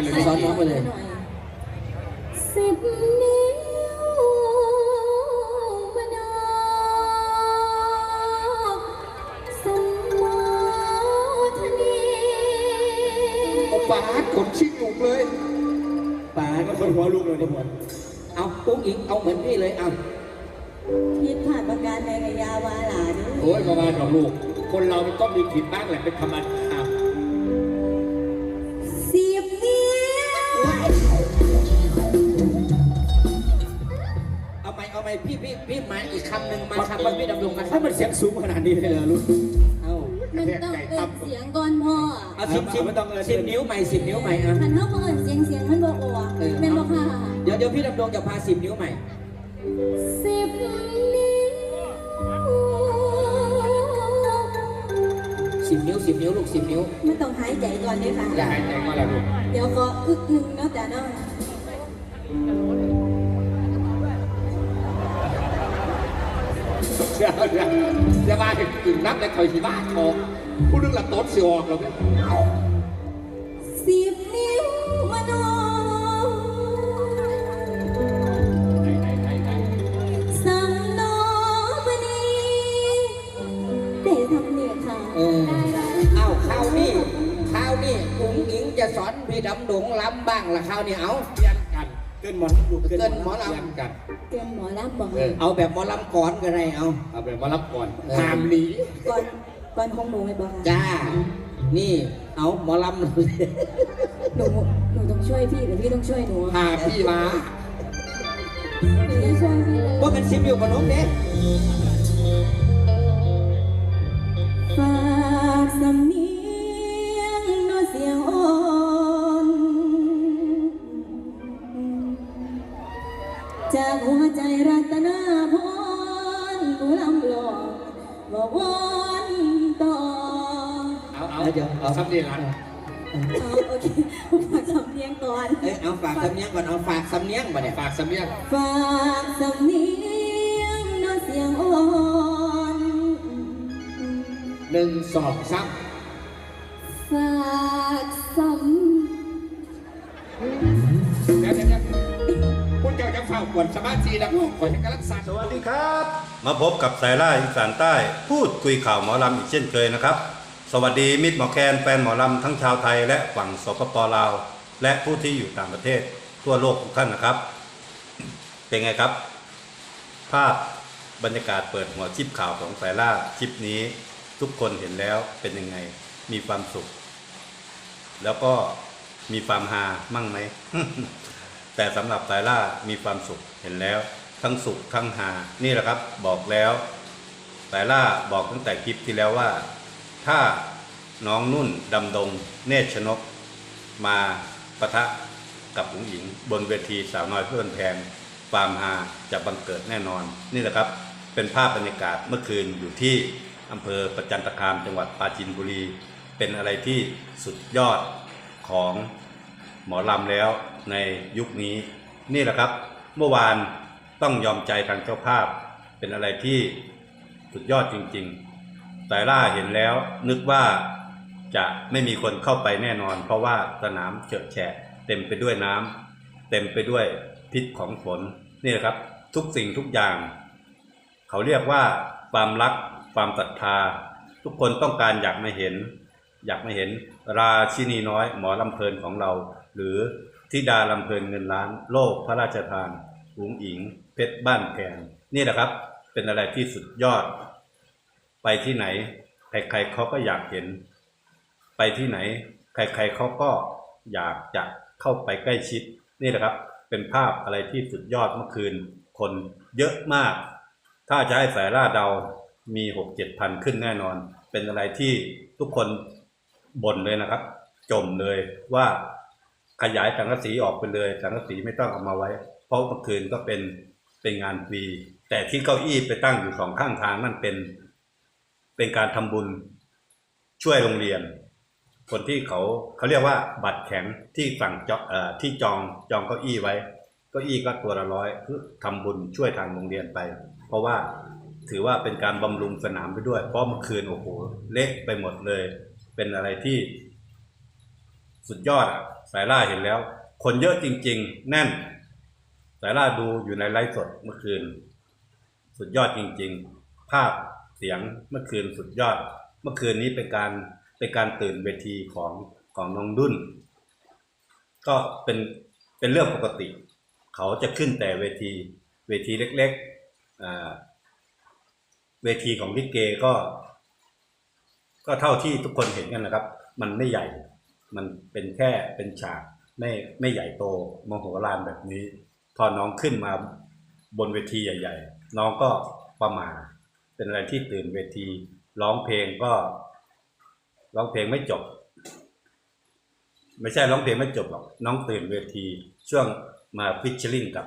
สอนน้องไปเลยสอนน้องไปเลยสิบนิ้วมโนสมโภชนีโอปาดขนชิงลูกเลยป๋าก็คนหัวลูกเลยนี่หมดเอาปุ้งอิงเอาเหมือนพี่เลยเอาผิดพลาดประการใดกับยาวาหลานโอ้ยประมาณของลูก คนเรามันต้องมีผิดบ้างแหละเป็นธรรมดา ไปเอาไปพี่พี่พี่มาอีกคำหนึ่งมาคำว่าพี่ดำรงมาถ้ามันเสียงสูงขนาดนี้เลยเหรอลูกเอามันต้องเอินเสียงก่อนพ่อเอาสิบสิบไม่ต้องเอิ้นสิบนิ้วใหม่สิบนิ้วใหม่อะคันเขาบ่เอินเสียงเสียงมันบอกว่าเออแม่นบอกค่ะเดี๋ยวเดี๋ยวพี่ดำรงจะพาสิบนิ้วใหม่สิบนิ้วสิบนิ้วสิบนิ้วลูกสิบนิ้วไม่ต้องหายใจก่อนเลยค่ะอย่าหายใจก็แล้วลูกเดี๋ยวก็อึกหนึ่งเนาะแต่เนาะ ดี๋ยวเดี๋ยวอย่ามาถึงกึ่งนับในคอยสีบ้านทองผู้นึงละโต๊ดสิออกเราเนี่ยสิบนิ้วมโนสัมโนมณีได้ทำเนียค่ะเออเอาข้าวนี่ข้าวนี่อุ้งอิงจะสอนพี่ดำรงล้ำบ้างละข้าวนี่เอา เปลี่ยนกันเกินหมอนลูกเกินหมอลเปลี่ยนกัน เกินหมอลำบอกเออำเอาแบบหมอลำก่อนก็ได้เอา เอาไปมารับก่อนเออหามหนีก่อนก่อนของหนูไม่บอกค่ะจ้า นี่เอาหมอลำ หนูหนูต้องช่วยพี่หรือพี่ต้องช่วยหนูพาพี่มาหนูจะช่วยพี่เลยว่ากันซิมอยู่กับน้องเด้ฝากสำเนียงโนเสียงอ่อ จากหัวใจรัตนาพรผู้ลำหลอกบอกวอนต่อเอาเอาเดี๋ยวเอาซับเดียรันเอาโอเคฝากสำเนียงก่อนเอ้ยเอาฝากสำเนียงก่อนเอาฝากสำเนียงมาเนี่ยฝากสำเนียงฝากสำเนียงโนเสียงอ่อนหนึ่งสองสามฝากสำ เจ้าจะเฝ้ากวนสมาธินะลูกขอให้กำลังสั่นสวัสดีครับ มาพบกับสายล่าอีสานใต้ พูดคุยข่าวหมอลำอีกเช่นเคยนะครับ สวัสดีมิตรหมอแคนแฟนหมอลำทั้งชาวไทยและฝั่งสปปลาว และผู้ที่อยู่ต่างประเทศทั่วโลกทุกท่านนะครับ เป็นไงครับ ภาพบรรยากาศเปิดหัวชิปข่าวของสายล่าชิปนี้ ทุกคนเห็นแล้วเป็นยังไงมีความสุข แล้วก็มีความฮามั่งไหม แต่สำหรับสายล่ามีความสุขเห็นแล้ว ทั้งสุขทั้งฮานี่แหละครับบอกแล้วสายล่าบอกตั้งแต่คลิปที่แล้วว่า ถ้าน้องนุ่นดำดง เนชนก มาปะทะกับผู้หญิง บนเวทีสาวน้อยเพื่อนแพงความฮาจะบังเกิดแน่นอน นี่แหละครับ เป็นภาพบรรยากาศเมื่อคืนอยู่ที่อำเภอประจันตคามจังหวัดปราจีนบุรี เป็นอะไรที่สุดยอดของหมอลำแล้ว ในยุคนี้ นี่แหละครับ เมื่อวานต้องยอมใจทางเจ้าภาพ เป็นอะไรที่สุดยอดจริง ๆ แต่ล่าเห็นแล้วนึกว่าจะไม่มีคนเข้าไปแน่นอน เพราะว่าสนามเฉอะแฉะเต็มไปด้วยน้ำเต็มไปด้วยพิษของฝนนี่แหละครับ ทุกสิ่งทุกอย่าง เขาเรียกว่าความรักความศรัทธา ทุกคนต้องการอยากมาเห็น อยากมาเห็นราชินีน้อยหมอลำเพลินของเรา หรือ ธิดาลำเพลินเงินล้าน โลกพระราชทานหุงอิง เพชรบ้านแกนนี่แหละครับ เป็นอะไรที่สุดยอด ไปที่ไหน ใครๆเขาก็อยากเห็น ไปที่ไหน ใครๆเขาก็อยากจะเข้าไปใกล้ชิด นี่แหละครับ เป็นภาพอะไรที่สุดยอดเมื่อคืน คนเยอะมาก ถ้าจะให้สายล่าเดามีหกเจ็ดพันขึ้นแน่นอน เป็นอะไรที่ทุกคนบ่นเลยนะครับ จมเลยว่า ขยายสังกะสีออกไปเลย สังกะสีไม่ต้องเอามาไว้ เพราะเมื่อคืนก็เป็นเป็นงานฟรีแต่ที่เก้าอี้ไปตั้งอยู่สองข้างทางนั่นเป็น เป็นการทำบุญช่วยโรงเรียน คนที่เขาเขาเรียกว่าบัตรแข็งที่สั่งจองเอ่อที่จองจองเก้าอี้ไว้เก้าอี้ก็ตัวละร้อยเพื่อทำบุญช่วยทางโรงเรียนไป เพราะว่าถือว่าเป็นการบำรุงสนามไปด้วย เพราะเมื่อคืนโอ้โหเละไปหมดเลย เป็นอะไรที่สุดยอดอะ สายล่าเห็นแล้ว คนเยอะจริง ๆ แน่น สายล่าดูอยู่ในไลฟ์สดเมื่อคืน สุดยอดจริง ๆ ภาพเสียงเมื่อคืนสุดยอด เมื่อคืนนี้เป็นการเป็นการตื่นเวทีของของน้องดุนก็เป็นเป็นเรื่องปกติ เขาจะขึ้นแต่เวทีเวทีเล็กๆเวทีของลิเกก็ ก็เท่าที่ทุกคนเห็นกันนะครับ มันไม่ใหญ่ มันเป็นแค่เป็นฉากไม่ไม่ใหญ่โตมโหฬารแบบนี้ พอน้องขึ้นมาบนเวทีใหญ่ ๆ น้องก็ประมาเป็นอะไรที่ตื่นเวที ร้องเพลงก็ร้องเพลงไม่จบ ไม่ใช่ร้องเพลงไม่จบหรอกน้องตื่นเวที ช่วงมาพิชชลิงกับ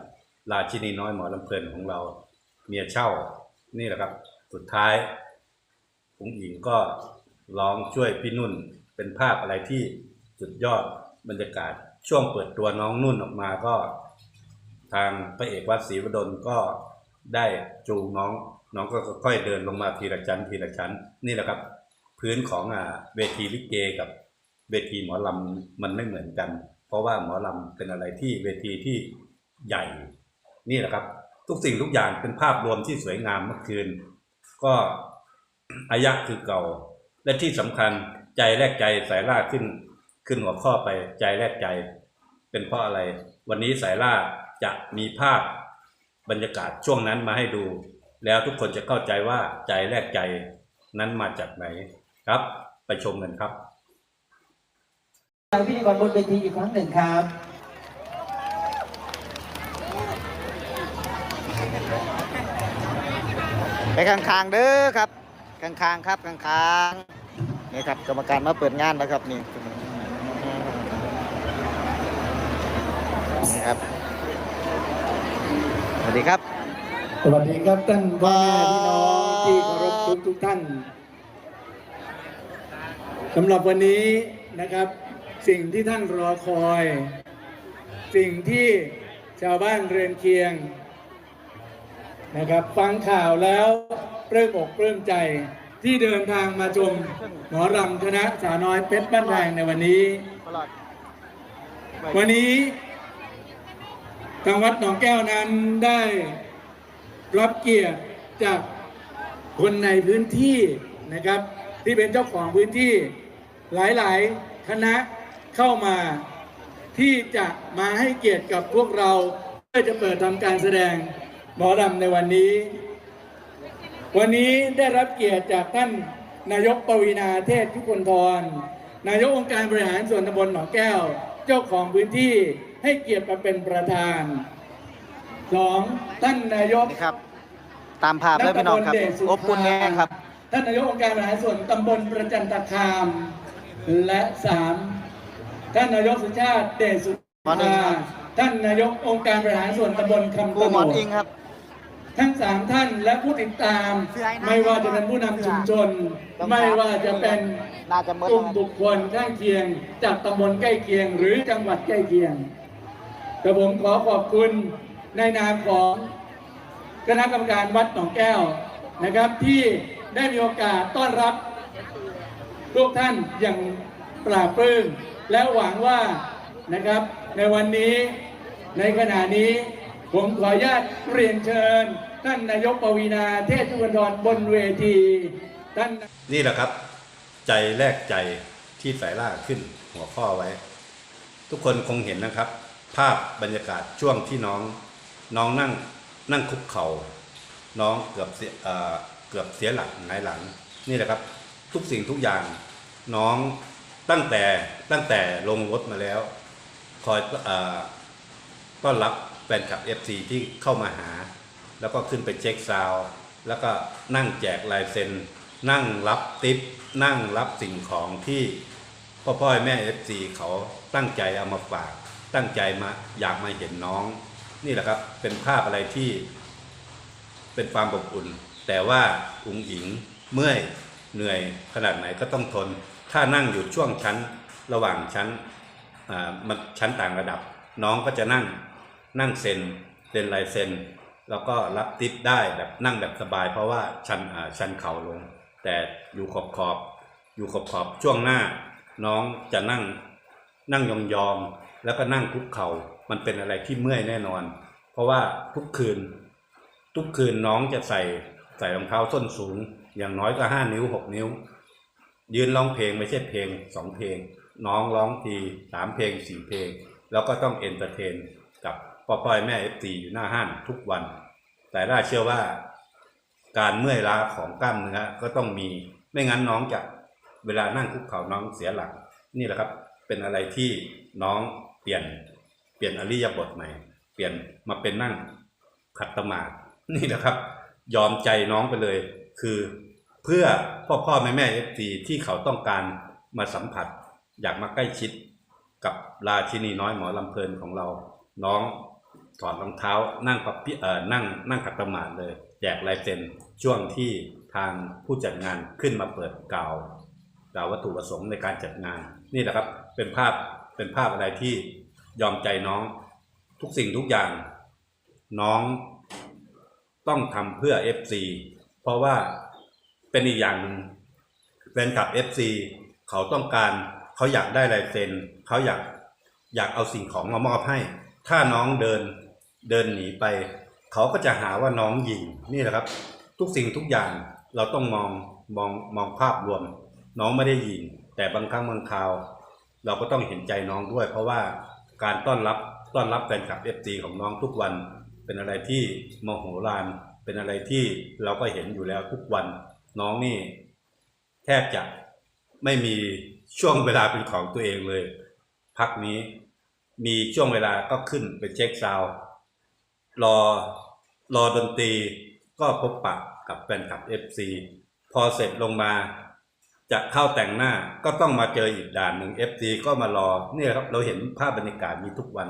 ราชินีน้อยหมอลำเพลินของเรา เมียเช่า นี่แหละครับ สุดท้ายผมหญิงก็ร้องช่วยพี่นุ่นเป็นภาพอะไรที่ สุดยอดบรรยากาศ ช่วงเปิดตัวน้องนุ่นออกมาก็ ทางพระเอกวัดศรีวดลก็ได้จูงน้อง น้องก็ค่อยเดินลงมาทีละชั้นทีละชั้น นี่แหละครับ พื้นของอเวทีลิเกกับเวทีหมอลำมันไม่เหมือนกัน เพราะว่าหมอลำเป็นอะไรที่เวทีที่ใหญ่ นี่แหละครับ ทุกสิ่งทุกอย่างเป็นภาพรวมที่สวยงามเมื่อคืน ก็อายะคือเก่า และที่สำคัญใจแรกใจสายล่าขึ้น ขึ้นหัวข้อไปใจแรกใจ เป็นเพราะอะไร วันนี้สายล่าจะมีภาพบรรยากาศช่วงนั้นมาให้ดู แล้วทุกคนจะเข้าใจว่าใจแรกใจนั้นมาจากไหนครับ ไปชมกันครับพิธีกรบนเวทีอีกครั้งหนึ่งครับไปข้างๆเด้อครับข้างๆครับข้างๆนี่ครับกรรมการมาเปิดงานแล้วครับนี่ ครับ สวัสดีครับ สวัสดีครับท่านพ่อแม่พี่น้องที่เคารพทุกทุกๆท่านสำหรับวันนี้นะครับ สิ่งที่ท่านรอคอย สิ่งที่ชาวบ้านเรือนเคียงนะครับ ฟังข่าวแล้วปลื้มอกปลื้มใจที่เดินทางมาชมหมอรำคณะสาวน้อยเพชรบ้านแพงในวันนี้ วันนี้ ทางวัดหนองแก้วนั้นได้รับเกียรติจากคนในพื้นที่นะครับ ที่เป็นเจ้าของพื้นที่หลายๆ คณะเข้ามาที่จะมาให้เกียรติกับพวกเราเพื่อจะเปิดทำการแสดงหมอรำในวันนี้ วันนี้ได้รับเกียรติจากท่านนายกปวีนาเทศยุคนทรนายกองค์การบริหารส่วนตำบลหนองแก้ว เจ้าของพื้นที่ ให้เกียรติมาเป็นประธานสองท่านนายกนี่ครับ ตามภาพเลยพี่น้องครับณตำลเดชสุอบอุ่นแน่ครับ ท่านนายกองค์การบริหารส่วนตำบลประจันตคาม และสามท่านนายกสุชาติเดชสุหมอหนึ่งภาครับท่านนายกองค์การบริหารส่วนตำบลคำครูตะหโนมอนดอิงครับ ทั้งสามท่านและผู้ติดตาม ไม่ว่าจะเป็นผู้นำชุมชน ไม่ว่าจะเป็นน่าจะเมื่อกลุ่มบุคคลข้างเคียง จากตำบลใกล้เคียง หรือจังหวัดใกล้เคียง กระผมขอขอบคุณในนามของคณะกรรมการวัดหนองแก้วนะครับ ที่ได้มีโอกาสต้อนรับทุกท่านอย่างปราบปลื้มและหวังว่านะครับ ในวันนี้ในขณะนี้ผมขออนุญาตเรียนเชิญ ท่านนายกปวีนาเทศจุวันบนเวทีท่านนี่แหละครับ ใจแรกใจที่สายล่าขึ้นหัวข้อไว้ ทุกคนคงเห็นนะครับ ภาพบรรยากาศช่วงที่น้องน้องนั่งนั่งคุกเขา่าน้องเกือบเสียเกือบเสียหลักหงายหลังนี่แหละครับทุกสิ่งทุกอย่างน้องตั้งแต่ตั้งแต่ลงรถมาแล้ว คอยอต้อนรับแฟนคลับ FC ที่เข้ามาหา แล้วก็ขึ้นไปเช็คซาวแล้วก็นั่งแจกลายเซ็น นั่งรับติปนั่งรับสิ่งของที่พ่อพ่อแม่เอฟซีเขาตั้งใจเอามาฝาก ตั้งใจมาอยากมาเห็นน้อง นี่แหละครับเป็นภาพอะไรที่เป็นความอบอุ่น แต่ว่าอุ๋งอิงเมื่อยเหนื่อยขนาดไหนก็ต้องทน ถ้านั่งอยู่ช่วงชั้นระหว่างชั้นอ่ามันชั้นต่างระดับ น้องก็จะนั่งนั่งเซนเซ็นลายเซนแล้วก็รับติปได้แบบนั่งแบบสบาย เพราะว่าชันอ่าชันเข่าลง แต่อยู่ขอบขอบอยู่ขอบขอบช่วงหน้า น้องจะนั่งนั่งยองๆ แล้วก็นั่งคุกเข่ามันเป็นอะไรที่เมื่อยแน่นอน เพราะว่าทุกคืน ทุกคืนน้องจะใส่ใส่รองเท้าส้นสูง อย่างน้อยก็ห้านิ้วหกนิ้ว ยืนร้องเพลงไม่ใช่เพลงสองเพลง น้องร้องทีสามเพลงสี่เพลง แล้วก็ต้องเอนเตอร์เทน กับพ่อพ่อยแม่เอฟซีอยู่หน้าห้านทุกวัน แต่ล่าเชื่อว่า การเมื่อยล้าของกล้ามเนื้อก็ต้องมีไม่งั้นน้องจะเวลานั่งคุกเข่าน้องเสียหลัก นี่แหละครับ เป็นอะไรที่น้อง เปลี่ยนเปลี่ยนอริยบทใหม่ เปลี่ยนมาเป็นนั่งขัดสมาธินี่แหละครับ ยอมใจน้องไปเลย คือเพื่อพ่อพ่อแม่แม่เอฟซีที่เขาต้องการมาสัมผัส อยากมาใกล้ชิดกับราชินีน้อยหมอลำเพลินของเรา น้องถอดรองเท้านั่งปับปิเอ่อนั่งนั่งขัดสมาธิเลยแจกลายเซ็นช่วงที่ทางผู้จัดงานขึ้นมาเปิดกล่าวกล่าววัตถุประสงค์ในการจัดงาน นี่แหละครับเป็นภาพ เป็นภาพอะไรที่ยอมใจน้องทุกสิ่งทุกอย่าง น้องต้องทำเพื่อ FC เพราะว่าเป็นอีกอย่างหนึ่งแฟนคลับ FC เขาต้องการเขาอยากได้ลายเซ็นเขาอยากอยากเอาสิ่งของมามอบให้ ถ้าน้องเดินเดินหนีไป เขาก็จะหาว่าน้องยิงนี่แหละครับ ทุกสิ่งทุกอย่างเราต้องมองมองมองภาพรวม น้องไม่ได้ยิงแต่บางครั้งบางคราว เราก็ต้องเห็นใจน้องด้วย เพราะว่าการต้อนรับต้อนรับแฟนคลับเอฟซีของน้องทุกวัน เป็นอะไรที่มโหลานเป็นอะไรที่เราก็เห็นอยู่แล้วทุกวัน น้องนี่ แทบจะไม่มีช่วงเวลาเป็นของตัวเองเลย พักนี้มีช่วงเวลาก็ขึ้นไปเช็คซาวรอรอดนตรีก็พบปะกับแฟนคลับ FC พอเสร็จลงมา จะเข้าแต่งหน้าก็ต้องมาเจออีกด่านหนึ่ง FC ก็มารอเนี่ยครับเราเห็นภาพบรรยากาศนี้ทุกวัน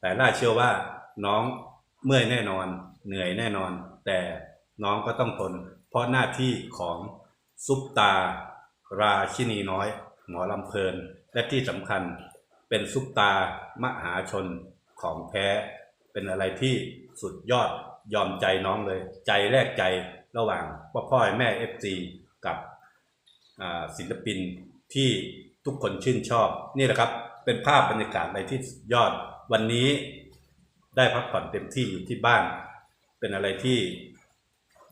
แต่ล่าเชื่อว่าน้องเมื่อยแน่นอน เหนื่อยแน่นอน แต่น้องก็ต้องทน เพราะหน้าที่ของซุปตา ราชินีน้อย หมอลำเพลิน และที่สำคัญเป็นซุปตามหาชนของแท้เป็นอะไรที่สุดยอดยอมใจน้องเลย ใจแลกใจระหว่างพ่อพ่อแม่เอฟซีกับ ศิลปินที่ทุกคนชื่นชอบ นี่แหละครับ เป็นภาพบรรยากาศอะไรที่ยอดวันนี้ได้พักผ่อนเต็มที่อยู่ที่บ้าน เป็นอะไรที่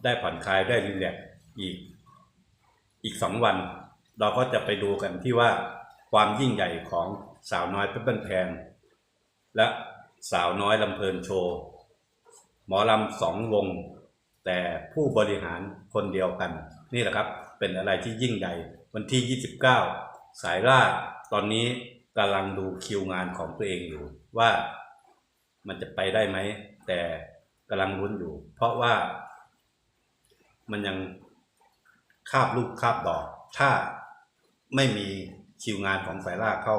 ได้ผ่อนคลายได้รีแลกอีกอีกสองวัน เราก็จะไปดูกันที่ว่าความยิ่งใหญ่ของสาวน้อยเพชรบ้านแพงและสาวน้อยลำเพลินโชว์หมอลำสองวง แต่ผู้บริหารคนเดียวกัน นี่แหละครับ เป็นอะไรที่ยิ่งใหญ่ วันที่ 29 สายล่าตอนนี้กำลังดูคิวงานของตัวเองอยู่ ว่ามันจะไปได้ไหม แต่กำลังลุ้นอยู่ เพราะว่ามันยังคาบลูกคาบดอก ถ้าไม่มีคิวงานของสายล่าเข้า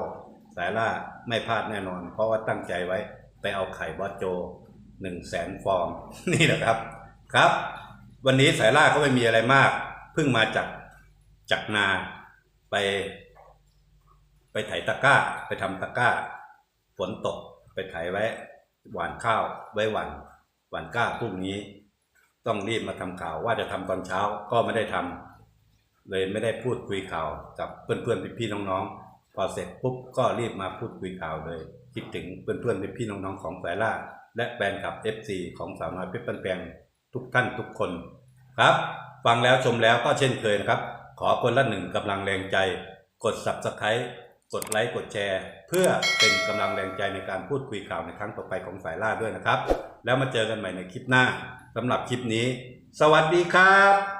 สายล่าไม่พลาดแน่นอน เพราะว่าตั้งใจไว้ไปเอาไข่บอสโจหนึ่งแสนฟอง นี่แหละครับ ครับ วันนี้สายล่าก็ไม่มีอะไรมาก เพิ่งมาจากจากนาไป ไปไถตะกร้า ไปทำตะกร้า ฝนตกไปไถไว้ หวานข้าวไว้หวานหวานก้าพรุ่งนี้ ต้องรีบมาทำข่าวว่าจะทำตอนเช้าก็ไม่ได้ทำเลยไม่ได้พูดคุยข่าวกับเพื่อนๆพี่ๆน้องๆพอเสร็จปุ๊บก็รีบมาพูดคุยข่าวเลย คิดถึงเพื่อนๆพี่ๆน้องๆของสายล่าและแฟนคลับ FC ของสาวน้อยเพชรบ้านแพงทุกท่านทุกคนครับ ฟังแล้วชมแล้วก็เช่นเคยนะครับ ขอคนละหนึ่งกำลังแรงใจ กด subscribe กดไลค์กดแชร์ เพื่อเป็นกำลังแรงใจในการพูดคุยข่าวในครั้งต่อไปของสายล่าด้วยนะครับ แล้วมาเจอกันใหม่ในคลิปหน้าสำหรับคลิปนี้ สวัสดีครับ